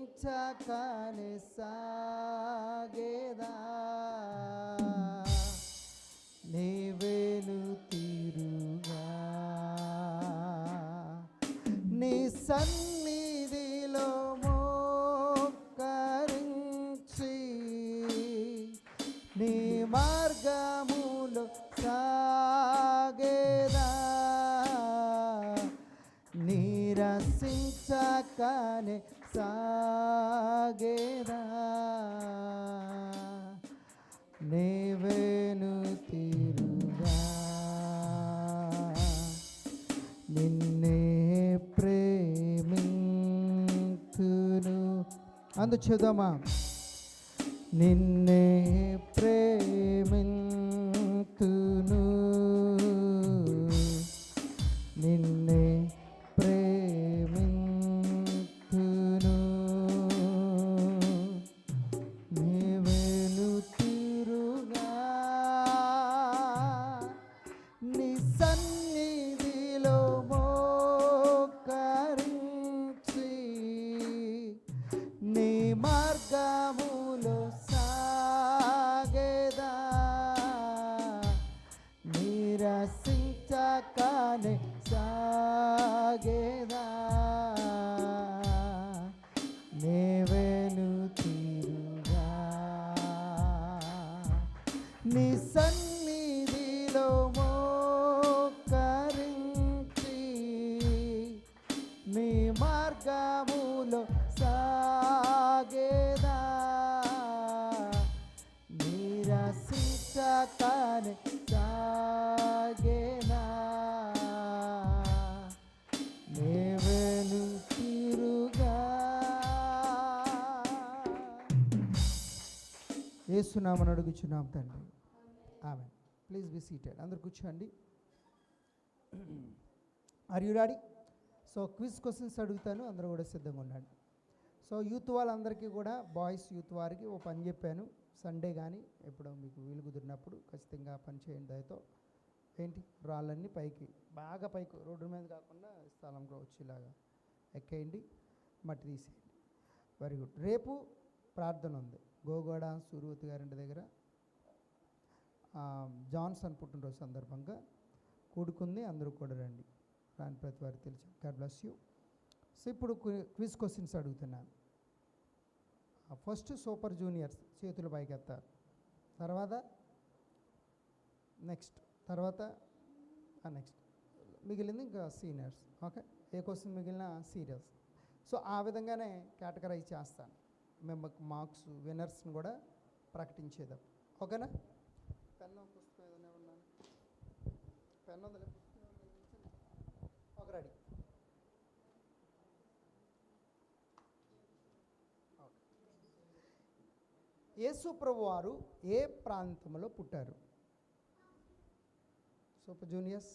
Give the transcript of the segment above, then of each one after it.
నిరసించకనే సాగేదా? నీవేలు తీరుగా నీ సన్నిధిలో నీరసించకనే సాగేదా? నీవేను తీరుగా. నిన్నే ప్రేమింతును అందు చూద్దామా? నిన్నే ప్రేమింతును నిరసించకనే సాగేనా నేవెను తిరుగా ఏసునామని అడుగుచున్నాం తండ్రి ఆమె ప్లీజ్ బి సీటెడ్ అందరు కూర్చోండి are you ready so quiz questions అడుగుతాను. అందరూ కూడా సిద్ధంగా ఉండండి. సో యూత్ వాళ్ళందరికీ కూడా బాయ్స్ యూత్ వారికి ఓ పని చెప్పాను. సండే కానీ ఎప్పుడో మీకు వీలు కుదిరినప్పుడు ఖచ్చితంగా ఆ పని చేయండి దయతో. ఏంటి? రాళ్ళన్నీ పైకి బాగా పైకి రోడ్డు మీద కాకుండా స్థలంలో వచ్చేలాగా ఎక్కేయండి మట్టి తీసేయండి. వెరీ గుడ్ రేపు ప్రార్థన ఉంది. గోగోడ సూర్యవతి గారింటి దగ్గర. జాన్సన్ పుట్టినరోజు సందర్భంగా కూడుకుంది. అందరూ కూడా రండి. రాని ప్రతి వారికి తెలిసి గాడ్ బ్లెస్ యూ సో ఇప్పుడు క్విజ్ క్వశ్చన్స్ అడుగుతున్నాను. ఫస్ట్ సూపర్ జూనియర్స్ చేతులు పైకెత్తారు. తర్వాత నెక్స్ట్ తర్వాత నెక్స్ట్. మిగిలింది ఇంకా సీనియర్స్. ఓకే? ఏ క్వశ్చన్ మిగిలిన సీరియస్ సో ఆ విధంగానే కేటగరైజ్ చేస్తాను. మేము మార్క్స్ విన్నర్స్ని కూడా ప్రకటించేదాం. ఓకేనా? పెన్ను పుస్తకం ఏదైనా ఉన్నాను? పెన్ ఉందిలే ఒక రెడీ. యేసుప్రభు వారు ఏ ప్రాంతంలో పుట్టారు? Super juniors?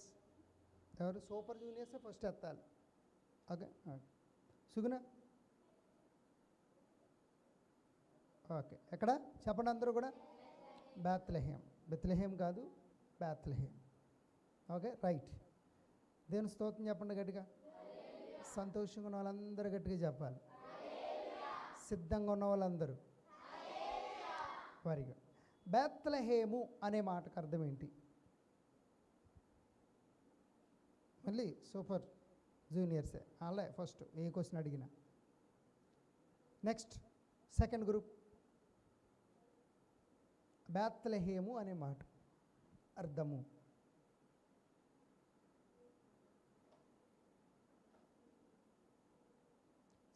ఎవరు? సూపర్ జూనియర్సే ఫస్ట్ ఎత్తాలి. Okay okay. సుగుణ? ఓకే ఎక్కడ? చెప్పండి అందరూ కూడా. బ్యాత్లహేం బెత్లహేం కాదు బ్యాత్లహేం ఓకే రైట్. దేని స్తోత్రం చెప్పండి గట్టిగా. సంతోషంగా ఉన్న వాళ్ళందరూ గట్టిగా చెప్పాలి. సిద్ధంగా ఉన్న వాళ్ళందరూ. వెరీ గుడ్ బేత్లహేము అనే మాటకు అర్థం ఏంటి? మళ్ళీ సూపర్ జూనియర్సే. అలా ఫస్ట్ ఏ క్వశ్చన్ అడిగిన. Next second group. బేత్లహేము అనే మాట. అర్థము.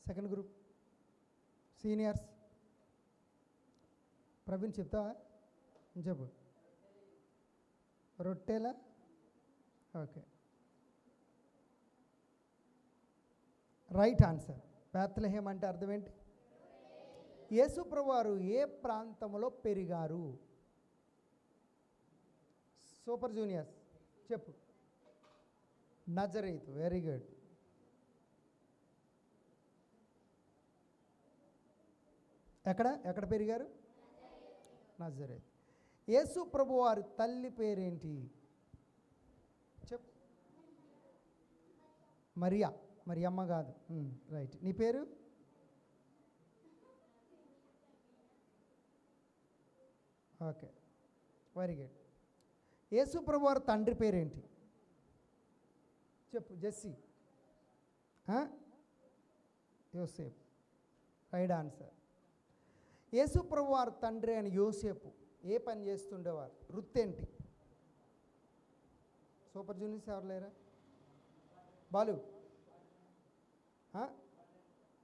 Second group. సీనియర్స్. ప్రవీణ్ చెప్తావా? చెప్పు. రొట్టెలా? ఓకే. Right answer. బేత్లహేం అంటే అర్థం ఏంటి? యేసుప్రవారు ఏ ప్రాంతంలో పెరిగారు? సూపర్ జూనియర్స్ చెప్పు. Nazareth very good. ఎక్కడ? ఎక్కడ పెరిగారు? నజరేత్. యేసు ప్రభు వారి తల్లి పేరేంటి? చెప్పు. మరియా. మరి అమ్మ కాదు. రైట్. నీ పేరు? ఓకే. Very good. యేసు ప్రభు వారి తండ్రి పేరేంటి? చెప్పు జెస్సీ. Yosef right answer. యేసుప్రభు వారి తండ్రి అని యోసేపు ఏ పని చేస్తుండేవారు? వృత్తి ఏంటి సూపర్ జూనియర్స్ ఎవరు లేరా? బాలు.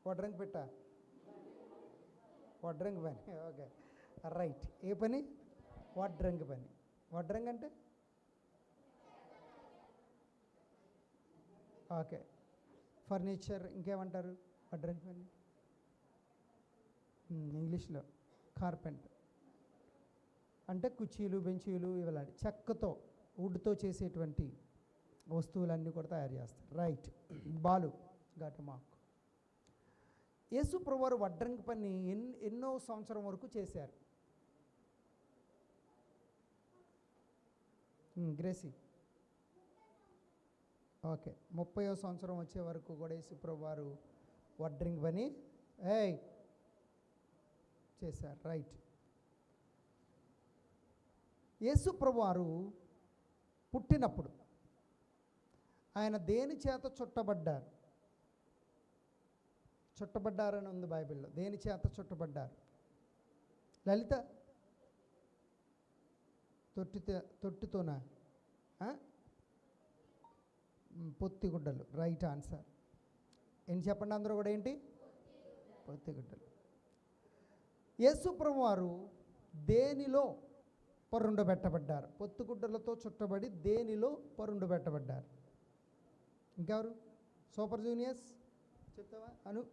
వడ్రంగి పెట్ట? వడ్రంగి పని. ఓకే. రైట్. ఏ పని? వడ్రంగి పని. వడ్రంగి అంటే? ఓకే. ఫర్నిచర్ ఇంకేమంటారు? వడ్రంగి పని. ఇంగ్లీష్లో. కార్పెంటర్ అంటే కుర్చీలు బెంచీలు ఇలాంటి చెక్కతో వుడ్తో చేసేటువంటి వస్తువులన్నీ కూడా తయారు చేస్తారు. రైట్. బాలు ఘట మార్క్ యేసు ప్రభువారు వడ్రంగి పని ఎన్ ఎన్నో సంవత్సరం వరకు చేశారు. మ్, గ్రేసీ. ఓకే. ముప్పయో సంవత్సరం వచ్చే వరకు కూడా యేసు ప్రభువారు వడ్రింగ్ పని. ఏయ్ చేశారు. రైట్ యేసు ప్రభువారు పుట్టినప్పుడు ఆయన దేని చేత చుట్టబడ్డారు? చుట్టబడ్డారని ఉంది బైబిల్లో. దేని చేత చుట్టబడ్డారు? లలిత తొట్టితో తొట్టితోనా పొత్తిగుడ్డలు రైట్ ఆన్సర్ ఏం చెప్పండి అందరూ కూడా ఏంటి? పొత్తిగుడ్డలు యేసుప్రభు వారు దేనిలో పరుండబెట్టబడ్డారు? పొత్తుగుడ్డలతో చుట్టబడి దేనిలో పరుండు పెట్టబడ్డారు ఇంకెవరు? Super juniors? చెప్తావా? అను.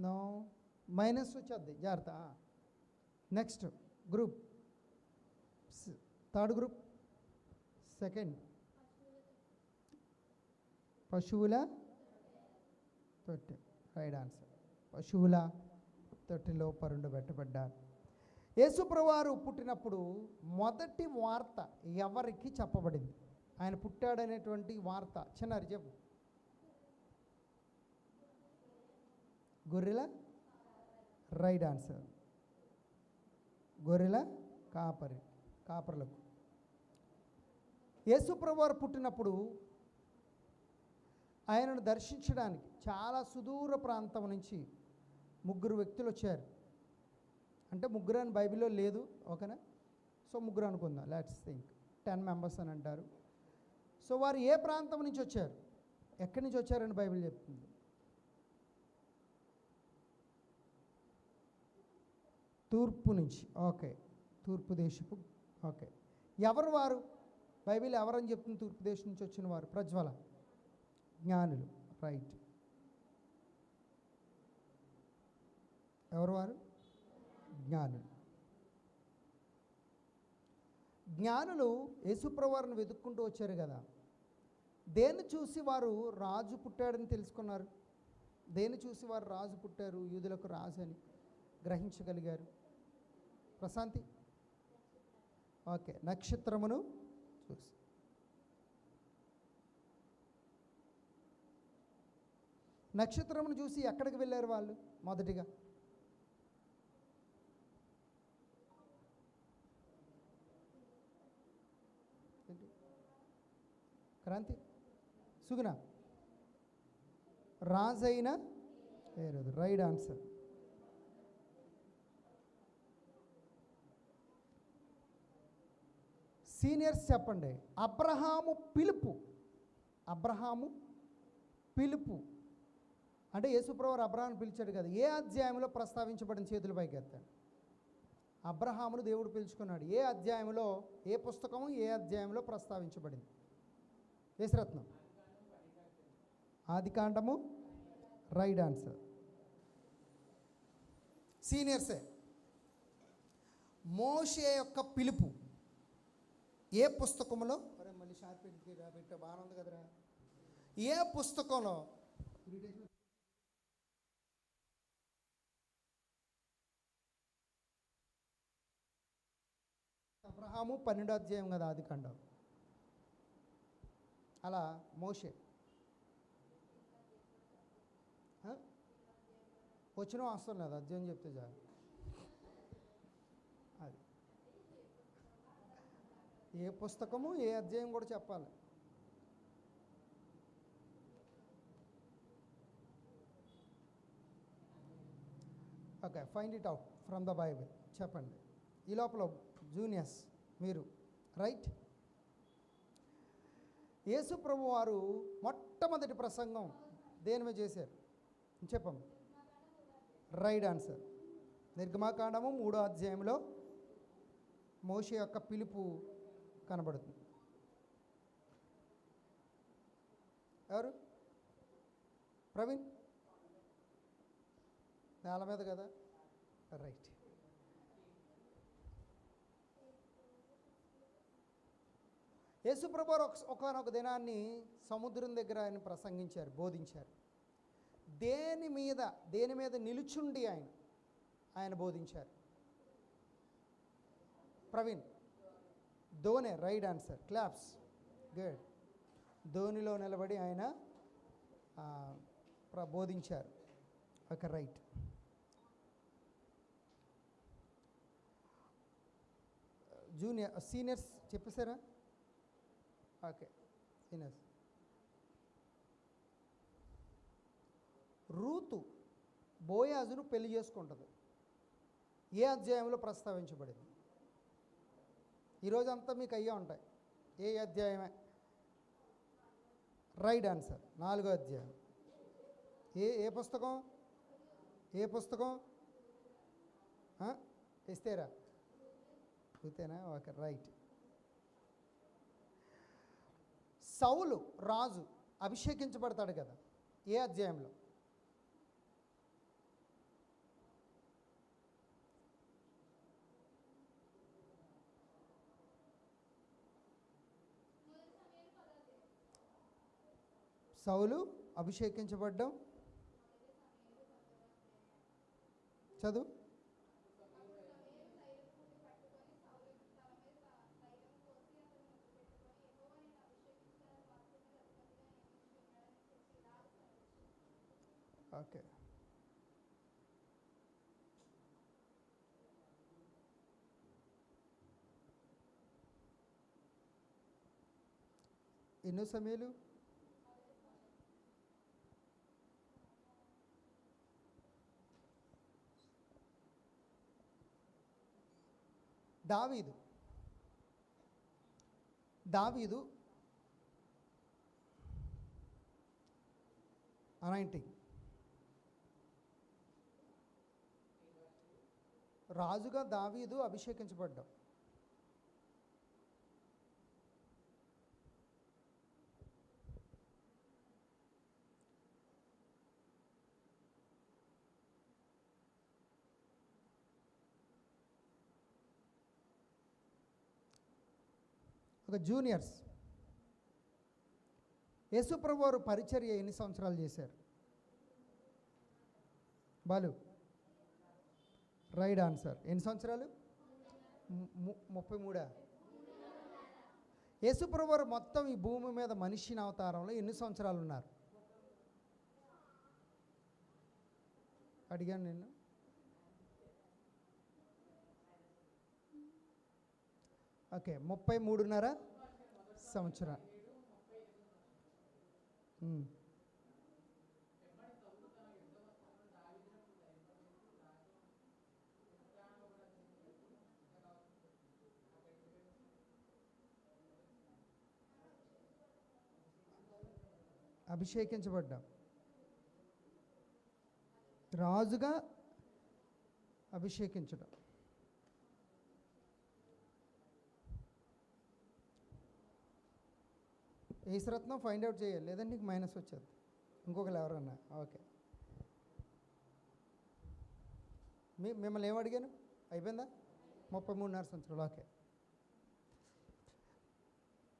నో. మైనస్ వచ్చేది జాగ్రత్త. Next group. Third group. Second. పశువుల తొట్టె. Right answer. పశువుల తొట్టిలో పరుండబెట్టబడ్డారు యేసుప్రవారు పుట్టినప్పుడు మొదటి వార్త ఎవరికి చెప్పబడింది? ఆయన పుట్టాడనేటువంటి వార్త చిన్నారు చెప్పు. గొర్రెల రైట్ ఆన్సర్. గొర్రెల కాపరి కాపర్లకు. యేసుప్రవారు పుట్టినప్పుడు ఆయనను దర్శించడానికి చాలా సుదూర ప్రాంతం నుంచి ముగ్గురు వ్యక్తులు వచ్చారు. అంటే ముగ్గురు అని బైబిల్లో లేదు ఓకేనా? సో ముగ్గురు అనుకుందాం. లెట్స్ థింక్ టెన్ మెంబర్స్ అని అంటారు. సో వారు ఏ ప్రాంతం నుంచి వచ్చారు? ఎక్కడి నుంచి వచ్చారని బైబిల్ చెప్తుంది. తూర్పు నుంచి. ఓకే. తూర్పు దేశపు ఓకే. ఎవరు వారు? బైబిల్ ఎవరని చెప్తుంది? తూర్పు దేశం నుంచి వచ్చిన వారు. ప్రజ్వల. జ్ఞానులు. రైట్ ఎవరు వారు? జ్ఞానులు. జ్ఞానులు యేసుప్రవారిని వెతుక్కుంటూ వచ్చారు కదా. దేన్ని చూసి వారు రాజు పుట్టాడని తెలుసుకున్నారు? దేన్ని చూసి వారు రాజు పుట్టారు? యూదులకు రాజు అని గ్రహించగలిగారు? ప్రశాంతి. ఓకే నక్షత్రమును చూసి. నక్షత్రమును చూసి ఎక్కడికి వెళ్ళారు వాళ్ళు? మొదటిగా ఏంటి? క్రాంతి. సుగుణ. రాజైన ఏరోదు. Right answer. సీనియర్స్ చెప్పండి. అబ్రహాము పిలుపు. అబ్రహాము పిలుపు. అంటే యేసుప్రవర్ అబ్రహాం పిలిచాడు కదా. ఏ అధ్యాయంలో ప్రస్తావించబడిన చేతుల పైకి ఎత్తాడు? అబ్రహామును దేవుడు పిలుచుకున్నాడు. ఏ అధ్యాయంలో ఏ పుస్తకము ఏ అధ్యాయంలో ప్రస్తావించబడింది? యేసురత్నం ఆది కాండము రైట్ ఆన్సర్ సీనియర్సే మోషే యొక్క పిలుపు ఏ పుస్తకంలో మళ్ళీ షార్ప్ పెట్ట బాగానే ఉంది కదరా. ఏ పుస్తకంలో? అబ్రహాము పన్నెండో అధ్యాయం కదా ఆది కాండం అలా మోషే. వచ్చిన అవసరం లేదు అధ్యయనం చెప్తే చాలు. అది. ఏ పుస్తకము ఏ అధ్యాయం కూడా చెప్పాలి. Okay find it out from the Bible. చెప్పండి. ఈ లోపల జూనియర్స్ మీరు. రైట్? యేసు ప్రభు వారు మొట్టమొదటి ప్రసంగం దేని మీద చేశారు? చెప్పమ్మ. Right answer. నిర్గమాకాండము మూడో అధ్యాయంలో మోష యొక్క పిలుపు కనబడుతుంది. ఎవరు? ప్రవీణ్? నేల మీద కదా? రైట్. యేసుప్రభు ఒకనొక దినాన్ని సముద్రం దగ్గర ఆయన ప్రసంగించారు బోధించారు. దేని మీద దేని మీద నిలుచుండి ఆయన ఆయన బోధించారు? ప్రవీణ్ ధోనే రైట్ ఆన్సర్ క్లాప్స్ గుడ్. ధోనిలో నిలబడి ఆయన ప్ర బోధించారు ఒక రైట్. జూనియర్ సీనియర్స్ చెప్పేశారా? ఓకే సీనియర్స్ రూతు బోయాజును పెళ్ళి చేసుకుంటుంది. ఏ అధ్యాయంలో ప్రస్తావించబడింది? ఈరోజంతా మీకు అయ్యే ఉంటాయి. ఏ అధ్యాయమే? రైట్ ఆన్సర్ నాలుగో అధ్యాయం. ఏ ఏ పుస్తకం? ఏ పుస్తకం? ఇస్తేరా? చూతేనా ఓకే రైట్. సౌలు రాజు అభిషేకించబడతాడు కదా ఏ అధ్యాయంలో? సౌలు అభిషేకించబడ్డం. చదువు ఓకే ఎన్నో సమయాలు? దావీదు. దావీదు. అనాయింటింగ్ రాజుగా దావీదు అభిషేకించబడ్డాం. ఒక జూనియర్స్. యేసుప్రభు వారు పరిచర్య ఎన్ని సంవత్సరాలు చేశారు? Balu right answer. ఎన్ని సంవత్సరాలు? ము- ముప్పై మూడా? యేసుప్రభు వారు మొత్తం ఈ భూమి మీద మనిషిని అవతారంలో ఎన్ని సంవత్సరాలు ఉన్నారు? అడిగాను నిన్ను. ఓకే ముప్పై మూడున్నర సంవత్సరాలు ఉమ్. అభిషేకించబడ్డాం. రాజుగా అభిషేకించడం. ఈశ్వరత్నం ఫైండ్ అవుట్ చేయాలి. లేదంటే నీకు మైనస్ వచ్చేది. ఇంకొకరు ఎవరన్నా. ఓకే. మీ మిమ్మల్ని ఏం అడిగాను? అయిపోయిందా? ముప్పై మూడున్నర సంవత్సరాలు. ఓకే.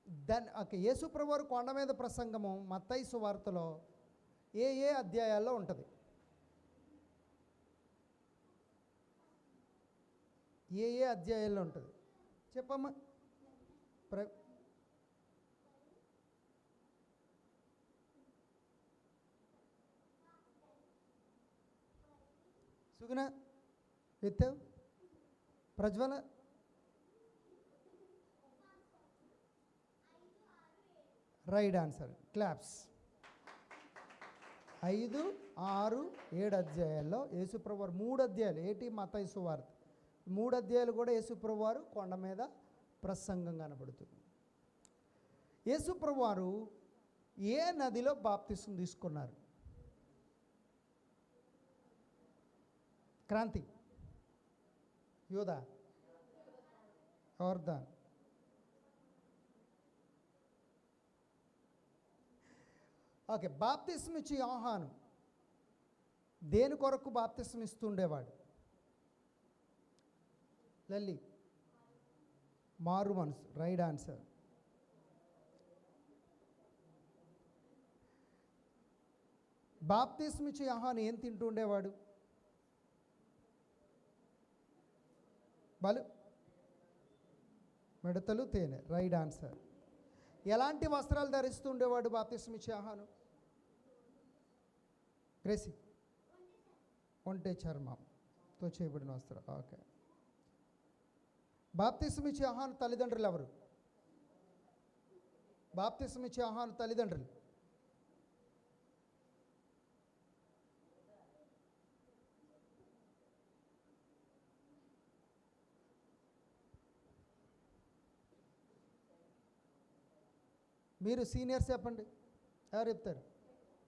దాని ఓకే. యేసు ప్రభువారు కొండ మీద ప్రసంగము మత్తయి సువార్తలో ఏ ఏ అధ్యాయాల్లో ఉంటుంది? ఏ ఏ అధ్యాయాల్లో ఉంటుంది? చెప్పమ్మా. ప్ర సుగుణ ఎత్తావు ప్రజ్వల. రైట్ ఆన్సర్ క్లాప్స్ ఐదు ఆరు ఏడు అధ్యాయాల్లో యేసుప్రభువారు మూడు అధ్యాయాలు ఏటి మత వార్త మూడు అధ్యాయాలు కూడా యేసుప్రభువారు కొండ మీద ప్రసంగం కనబడుతుంది. యేసుప్రభువారు ఏ నదిలో బాప్తిసం తీసుకున్నారు? క్రాంతి. యోధా. యోర్దాన్ ఓకే బాప్తిస్మ్ ఇచ్చి యోహాను. దేని కొరకు బాప్తిస్మ్ ఇస్తుండేవాడు లల్లి. మారు మనసు. Right answer. బాప్తిస్మ్ ఇచ్చి యోహాను ఏం తింటూ ఉండేవాడు బలు. మిడతలు తేనె రైట్ ఆన్సర్. ఎలాంటి వస్త్రాలు ధరిస్తూ ఉండేవాడు బాప్తిస్మ ఇచ్చే ఆహాను గ్రేసి ఒంటె చర్మంతో చేయబడిన వస్త్రం. ఓకే. బాప్తిస్మ ఇచ్చే ఆహాను తల్లిదండ్రులు ఎవరు? బాప్తిస్మ ఇచ్చే ఆహాను తల్లిదండ్రులు. మీరు సీనియర్స్ చెప్పండి. ఎవరు చెప్తారు?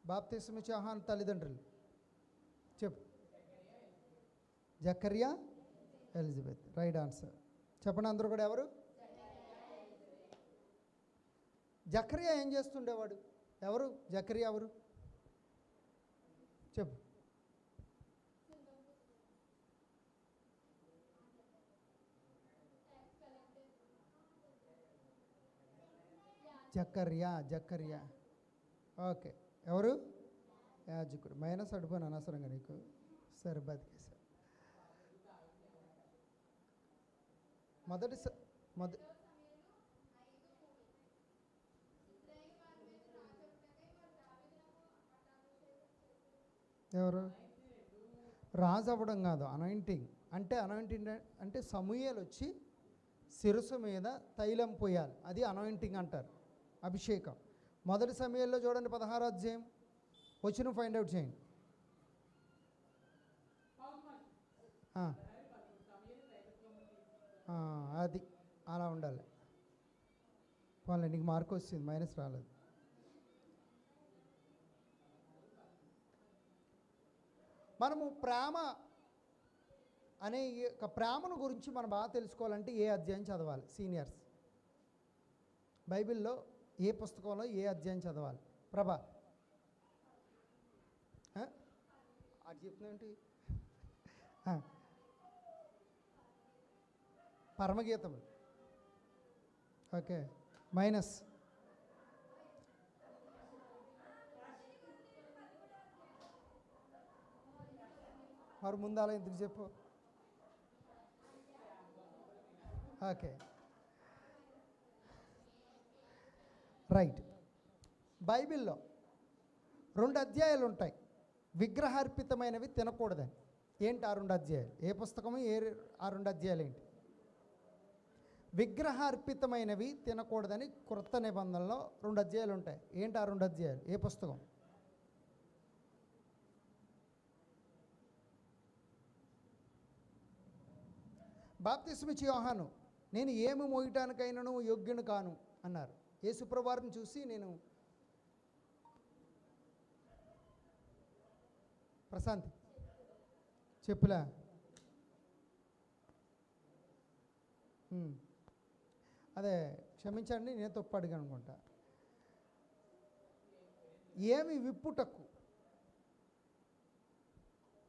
బాప్తీసం ఇచ్చే తల్లిదండ్రులు. చెప్పు. జకర్యా ఎలిజబెత్. Right answer. చెప్పండి అందరూ కూడా ఎవరు? జకరియా ఏం చేస్తుండేవాడు? ఎవరు? జకరియా ఎవరు చెప్పు జక్కర్యా జక్కర్యా ఓకే. ఎవరు? యాజకుడు. మైనస్ అడిపోయిన అనవసరంగా నీకు. సరే బతికేసా. మొదటి స- మొద ఎవరు? రాజు అవ్వడం కాదు. అనాయింటింగ్ అంటే అనాయింటింగ్ అంటే సమూహలు వచ్చి శిరసు మీద తైలం పోయాలి. అది అనాయింటింగ్ అంటారు. అభిషేకం. మొదటి సమయంలో చూడండి పదహారు అధ్యాయం. వచ్చిన ఫైండ్ అవుట్ చేయండి. అది. అలా ఉండాలి. వాళ్ళ నీకు మార్క్ వచ్చింది మైనస్ రాలేదు. మనము ప్రేమ అనే యొక్క ప్రేమను గురించి మనం బాగా తెలుసుకోవాలంటే ఏ అధ్యాయం చదవాలి? సీనియర్స్. బైబిల్లో ఏ పుస్తకంలో ఏ అధ్యాయం చదవాలి? ప్రభా. చెప్తుందేంటి ఆ. పరమగీతములు ఓకే. మైనస్. మరి ముందు అలా ఎందుకు చెప్పు? ఓకే. రైట్. బైబిల్లో రెండు అధ్యాయాలు ఉంటాయి. విగ్రహార్పితమైనవి తినకూడదని. ఏంటి ఆ రెండు అధ్యాయాలు? ఏ పుస్తకము? ఏ ఆ రెండు అధ్యాయాలు ఏంటి? విగ్రహార్పితమైనవి తినకూడదని కృత నిబంధనలో రెండు అధ్యాయాలు ఉంటాయి. ఏంటి ఆ రెండు అధ్యాయాలు? ఏ పుస్తకం? బాప్తిస్మిచ్చి యోహాను నేను ఏమి మోయటానికైనాను యోగ్యుని కాను అన్నారు. యేసుప్రభువారిని చూసి నేను ప్రశాంతి. చెప్పులా. అదే క్షమించండి నేను తప్పు అడిగాను అనుకుంటా. ఏమి విప్పుటకు?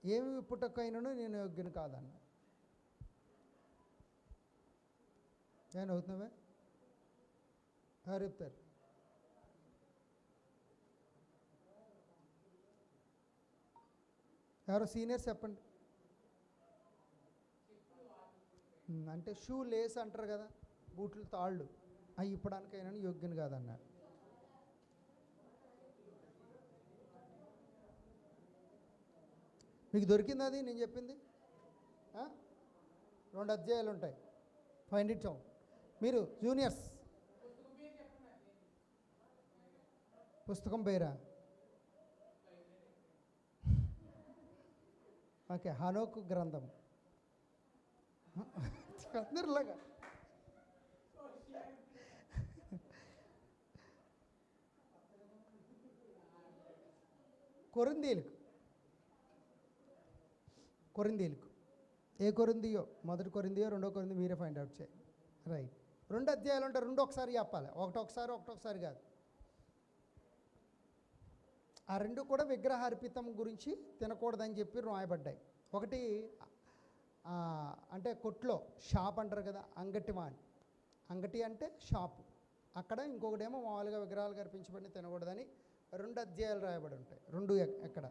ఏమి విప్పుటకు అయినను నేను యోగ్యను కాదన్న. నేను అవుతున్నావే ఎవరు చెప్తారు ఎవరో సీనియర్స్ చెప్పండి. అంటే షూ లేస్ అంటారు కదా బూట్లు తాళ్ళు. అవి ఇప్పడానికైనా యోగ్యుని కాదన్నాడు. మీకు దొరికింది అది? నేను చెప్పింది? రెండు అధ్యాయాలు ఉంటాయి. ఫైండ్ ఇట్ అవుట్ మీరు జూనియర్స్. పుస్తకం పేరా? ఓకే హనోకు గ్రంథం. అందరిలాగా కొరిందీలకు కొరిందీలకు ఏ కొరిందియో? మొదటి కొరిందియో రెండో కొరింది మీరే ఫైండ్ అవుట్ చేయండి. రైట్ రెండు అధ్యాయాలు ఉంటే రెండు ఒకసారి చెప్పాలి. ఒకటొకసారి ఒకసారి కాదు. ఆ రెండు కూడా విగ్రహ అర్పితం గురించి తినకూడదని చెప్పి రాయబడ్డాయి. ఒకటి అంటే కొట్లో షాప్ అంటారు కదా అంగటి వాణి. అంగటి అంటే షాపు. అక్కడ ఇంకొకటేమో మామూలుగా విగ్రహాలు కనిపించబడి తినకూడదని రెండు అధ్యాయాలు రాయబడి ఉంటాయి. రెండు ఎక్- ఎక్కడ?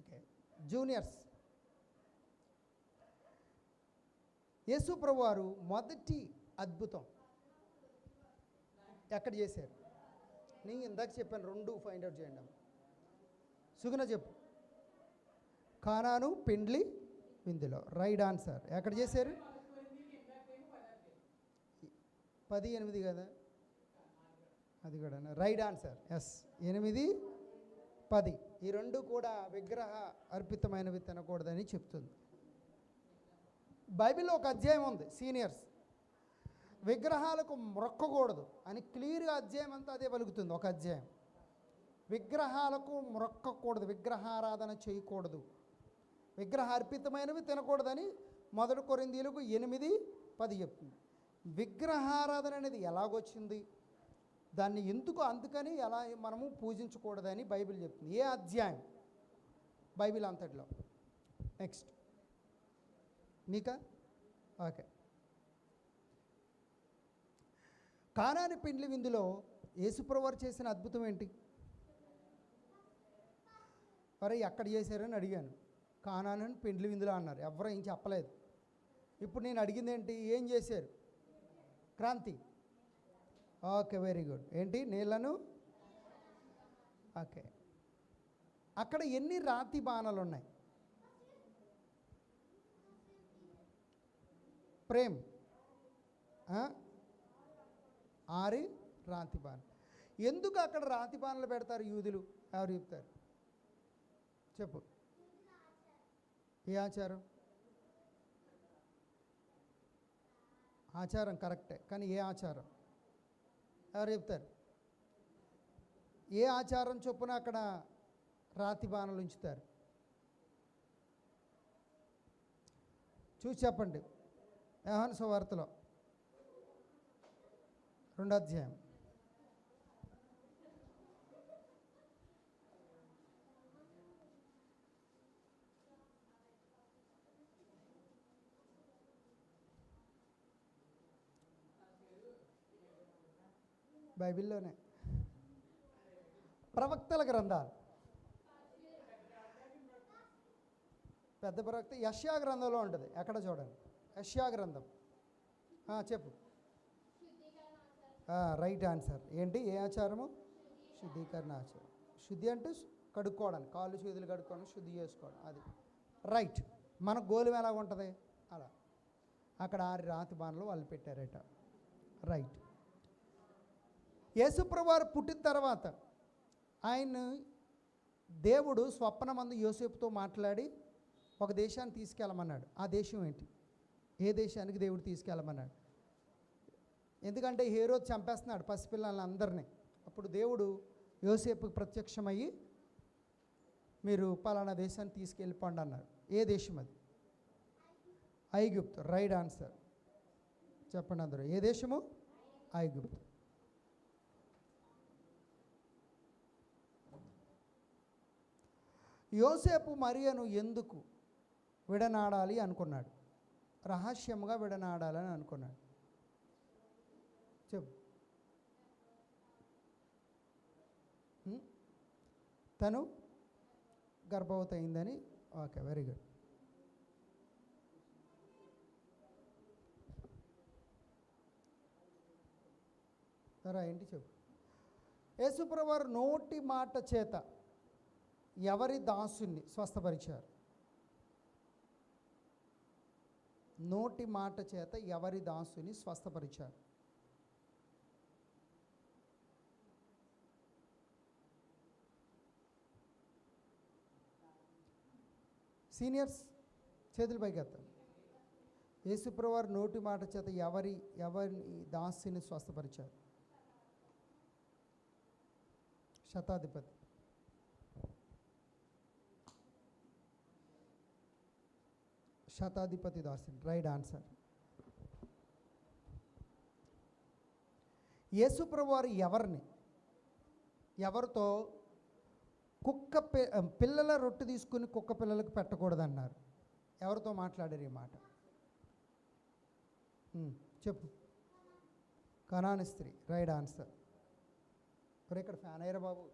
ఓకే. జూనియర్స్. యేసు ప్రభు వారు మొదటి అద్భుతం ఎక్కడ చేశారు? నేను ఇందాక చెప్పాను రెండు ఫైండ్ అవుట్ చేయండి సుగుణ చెప్పు. కానాను పిండ్లి విందులో. రైట్ ఆన్సర్ ఎక్కడ చేశారు? పది ఎనిమిది కదా? అది కూడా. రైట్ ఆన్సర్ ఎస్ ఎనిమిది పది. ఈ రెండు కూడా విగ్రహ అర్పితమైనవి తినకూడదని చెప్తుంది. బైబిల్లో ఒక అధ్యాయం ఉంది సీనియర్స్ విగ్రహాలకు మొక్కకూడదు అని క్లియర్గా అధ్యాయం అంతా అదే పలుకుతుంది ఒక అధ్యాయం. విగ్రహాలకు మొక్కకూడదు విగ్రహారాధన చేయకూడదు. విగ్రహ అర్పితమైనవి తినకూడదని మొదటి కొరిందీలకు ఎనిమిది పది చెప్తుంది. విగ్రహారాధన అనేది ఎలాగొచ్చింది? దాన్ని ఎందుకు అందుకని ఎలా మనము పూజించకూడదని బైబిల్ చెప్తుంది. ఏ అధ్యాయం? బైబిల్ అంతటిలో. నెక్స్ట్. మీకా? ఓకే. కానాని పిండ్లి విందులో యేసుప్రవారు చేసిన అద్భుతం ఏంటి? మరి ఎక్కడ చేశారని అడిగాను. కానానని పెండ్లి విందులో అన్నారు. ఎవరు ఏం చెప్పలేదు. ఇప్పుడు నేను అడిగింది ఏంటి? ఏం చేశారు? క్రాంతి. Okay very good. ఏంటి? నీళ్ళను ఓకే. అక్కడ ఎన్ని రాతి బాణాలు ఉన్నాయి? ప్రేమ్. ఆరి రాతి ఎందుకు అక్కడ రాతి పెడతారు యూదులు? ఎవరు చెప్తారు? చెప్పు. ఏ ఆచారం? ఆచారం కరెక్టే కానీ ఏ ఆచారం? ఎవరు చెప్తారు? ఏ ఆచారం చొప్పున అక్కడ రాతి బాణలు ఉంచుతారు? చూసి చెప్పండి. యోహాను సువార్తలో. రెండో అధ్యాయం బైబిల్లోనే. ప్రవక్తల గ్రంథాలు. పెద్ద ప్రవక్త యష్యా గ్రంథంలో ఉంటుంది. ఎక్కడ చూడండి? యష్యా గ్రంథం. ఆ, చెప్పు. రైట్ ఆన్సర్ ఏంటి? ఏ ఆచారము? శుద్ధీకరణ ఆచారం. శుద్ధి అంటే కడుక్కోవడం కడుక్కోవడానికి. కాళ్ళు చేతులు కడుక్కోవడం శుద్ధి చేసుకోవడం. అది. రైట్ మన గోలు ఎలా ఉంటుంది? అలా. అక్కడ ఆరు రాతి బాణలు వాళ్ళు పెట్టారట. రైట్ యేసుప్రవారు పుట్టిన తర్వాత ఆయన దేవుడు స్వప్నమందు యోసేపుతో మాట్లాడి ఒక దేశాన్ని తీసుకెళ్ళమన్నాడు. ఆ దేశం ఏంటి? ఏ దేశానికి దేవుడు తీసుకెళ్ళమన్నాడు? ఎందుకంటే హీరో చంపేస్తున్నాడు పసిపిల్లల్ని అందరినీ అప్పుడు దేవుడు యోసేపుకి ప్రత్యక్షమయ్యి మీరు పలానా దేశాన్ని తీసుకెళ్ళిపోండి అన్నారు ఏ దేశం అది? ఐగుప్తు. Right answer. చెప్పండి అందరూ. ఏ దేశము? ఐగుప్తు. యోసేపు మరియను ఎందుకు విడనాడాలి అనుకున్నాడు? రహస్యంగా విడనాడాలని అనుకున్నాడు చెప్పు ఉం? తను గర్భవతి అయిందని ఓకే వెరీ గుడ్ సరే ఏంటి చెప్పు. యేసుప్రవారు నోటి మాట చేత ఎవరి దాసుని స్వస్థపరిచారు? నోటి మాట చేత ఎవరి దాసుని స్వస్థపరిచారు? సీనియర్స్ చేతులు పైకెత్తాం యేసుప్రవారు నోటి మాట చేత ఎవరి ఎవరి దాసిని స్వస్థపరిచారు? శతాధిపతి. శతాధిపతి దాసిని. Right answer. యేసుప్రవారు ఎవరిని? ఎవరితో కుక్క పిల్లల రొట్టె తీసుకుని కుక్క పిల్లలకు పెట్టకూడదన్నారు. ఎవరితో మాట్లాడారు ఈ మాట? చెప్పు. కనాని స్త్రీ రైట్ ఆన్సర్. మరి ఇక్కడ ఫ్యాన్ అయ్యారా బాబు.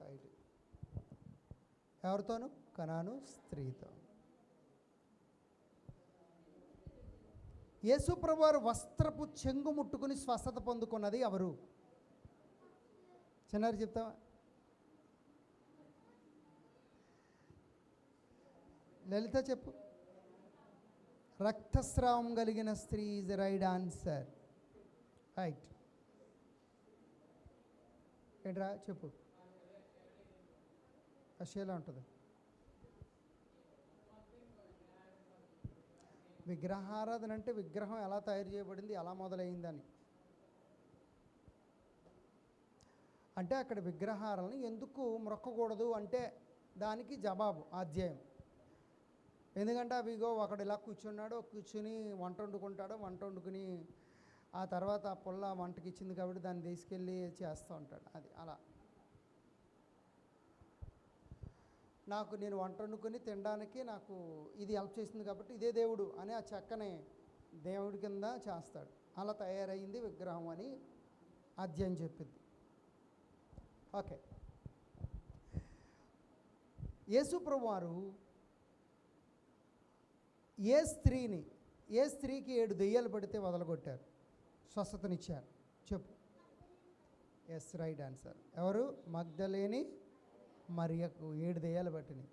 రైట్ ఎవరితోను? కనాను స్త్రీతో. యేసుప్రభువారు వస్త్రపు చెంగు ముట్టుకుని స్వస్థత పొందుకున్నది ఎవరు? చిన్నారు చెప్తావా? లలిత చెప్పు. రక్తస్రావం కలిగిన స్త్రీ ఈజ్ రైట్ ఆన్సర్ రైట్ ఏంట్రా చెప్పు. అషేలా ఉంటుంది. విగ్రహారాధన అంటే విగ్రహం ఎలా తయారు చేయబడింది ఎలా మొదలైందని. అంటే అక్కడ విగ్రహాలను ఎందుకు మొక్కకూడదు అంటే దానికి జవాబు అధ్యాయం ఎందుకంటే అవిగో ఒకడు ఇలా కూర్చున్నాడు కూర్చుని వంట వండుకుంటాడు వంట వండుకుని ఆ తర్వాత ఆ పుల్ల వంటకి ఇచ్చింది కాబట్టి దాన్ని తీసుకెళ్ళి చేస్తూ ఉంటాడు. అది అలా. నాకు నేను వంట వండుకొని తినడానికి నాకు ఇది హెల్ప్ చేసింది కాబట్టి ఇదే దేవుడు అని ఆ చెక్కని దేవుడి కింద చేస్తాడు. అలా తయారైంది విగ్రహం అని అధ్యాయం చెప్పింది. ఓకే. యేసుప్రభు వారు ఏ స్త్రీని ఏ స్త్రీకి ఏడు దెయ్యాలు పడితే వదలగొట్టారు? స్వస్థతనిచ్చారు. చెప్పు. ఎస్ రైట్ ఆన్సర్ ఎవరు? మగ్ధలేని మరియకు ఏడు దెయ్యాలు పట్టినాయి.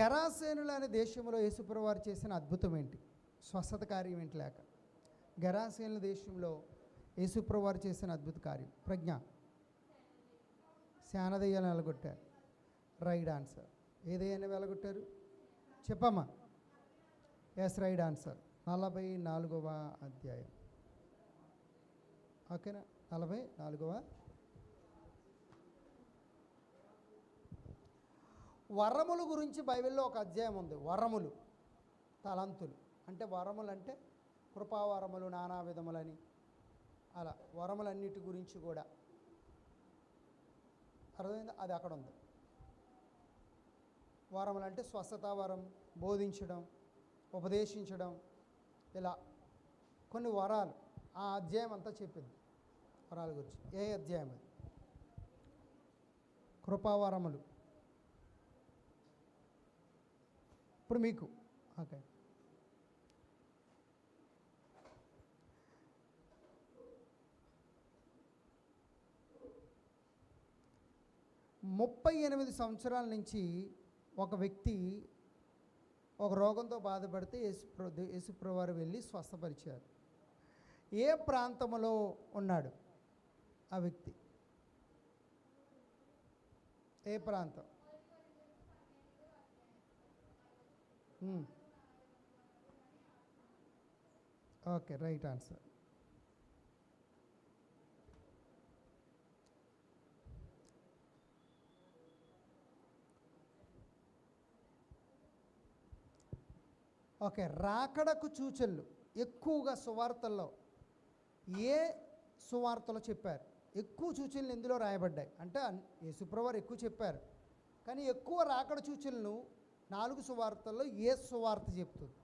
గరాసేనులు అనే దేశంలో యేసుప్రభు వారు చేసిన అద్భుతం ఏంటి స్వస్థత కార్యం ఏంటి లేక? గరాసేనుల దేశంలో యేసుప్రభు వారు చేసిన అద్భుత కార్యం. ప్రజ్ఞ. శానదయ్యాలు వెలగొట్టారు రైట్ ఆన్సర్. ఏదైనా వెలగొట్టారు? చెప్పమ్మా. Yes right answer. నలభై నాలుగవ అధ్యాయం. ఓకేనా? నలభై నాలుగవ. వరముల గురించి బైబిల్లో ఒక అధ్యాయం ఉంది. వరములు తలంతులు. అంటే వరములు అంటే కృపావరములు నానా విధములని. అలా వరములన్నిటి గురించి కూడా. అర్థమైంది? అది అక్కడ ఉంది. వరములు అంటే స్వస్థత వరం బోధించడం ఉపదేశించడం ఇలా కొన్ని వరాలు. ఆ అధ్యాయం అంతా చెప్పింది వరాల గురించి. ఏ అధ్యాయం అది? కృపావరములు ఇప్పుడు మీకు. ఓకే. ముప్పై ఎనిమిది సంవత్సరాల నుంచి ఒక వ్యక్తి ఒక రోగంతో బాధపడితే యేసుప్ర యేసుప్రభు వారు వెళ్ళి స్వస్థపరిచారు. ఏ ప్రాంతంలో ఉన్నాడు ఆ వ్యక్తి? ఏ ప్రాంతం? Okay right answer. ఓకే రాకడకు సూచనలు. ఎక్కువగా సువార్తల్లో. ఏ సువార్తలో చెప్పారు? ఎక్కువ సూచనలు ఎందులో రాయబడ్డాయి? అంటే యేసుప్రవారు ఎక్కువ చెప్పారు. కానీ ఎక్కువ రాకడ సూచనలు నాలుగు సువార్తల్లో ఏ సువార్త చెప్తుంది?